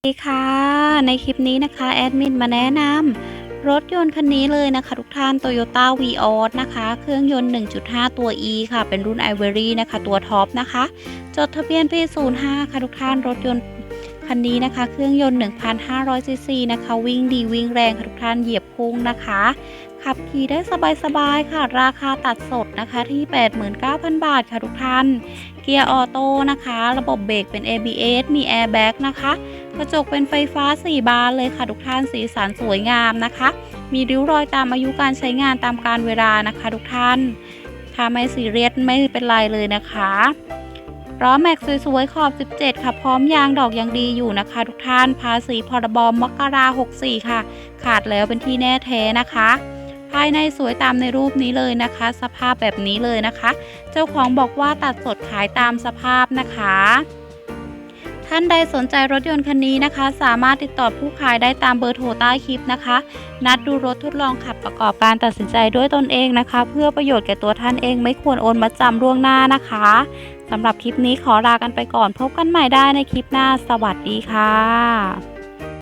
สวัสดีค่ะ ในคลิปนี้นะคะแอดมินมาแนะนำรถยนต์คันนี้เลยนะคะทุกท่าน Toyota v ีออนะคะ เครื่องยนต์ 1.5 ตัว E ค่ะ เป็นรุ่น Ivory นะคะ ตัวท็อปนะคะ จดทะเบียนปี 05 ค่ะทุกท่าน รถยนต์คันนี้นะคะ เครื่องยนต์ 1,500 ซีซีนะคะ วิ่งดีวิ่งแรงค่ะทุกท่าน เหยียบพุ่งนะคะ ขับขี่ได้สบายๆค่ะ ราคาตัดสดนะคะที่ 89,000 บาทค่ะทุกท่าน กียร์ออโต้นะคะ ระบบเบรกเป็น ABS มีแอร์แบ็กนะคะ กระจกเป็นไฟฟ้า 4 บานเลยค่ะ ทุกท่านสีสันสวยงามนะคะ มีริ้วรอยตามอายุการใช้งานตามการเวลานะคะ ทุกท่าน ถ้าไม่ซีเรียสไม่เป็นไรเลยนะคะล้อแม็กสวยๆ ขอบ 17 ค่ะ พร้อมยางดอกยังดีอยู่นะคะ ทุกท่าน ภาษีพรบมกรา64 ค่ะ ขาดแล้วเป็นที่แน่แท้นะคะ ภายในสวยตามในรูปนี้เลยนะคะ สภาพแบบนี้เลยนะคะ เจ้าของบอกว่าตัดสดขายตามสภาพนะคะท่านใดสนใจรถยนต์คันนี้นะคะ สามารถติดต่อผู้ขายได้ตามเบอร์โทรใต้คลิปนะคะ นัดดูรถทดลองขับประกอบการตัดสินใจด้วยตนเองนะคะ เพื่อประโยชน์แก่ตัวท่านเองไม่ควรโอนมาจำล่วงหน้านะคะสำหรับคลิปนี้ขอลากันไปก่อน พบกันใหม่ได้ในคลิปหน้า สวัสดีค่ะ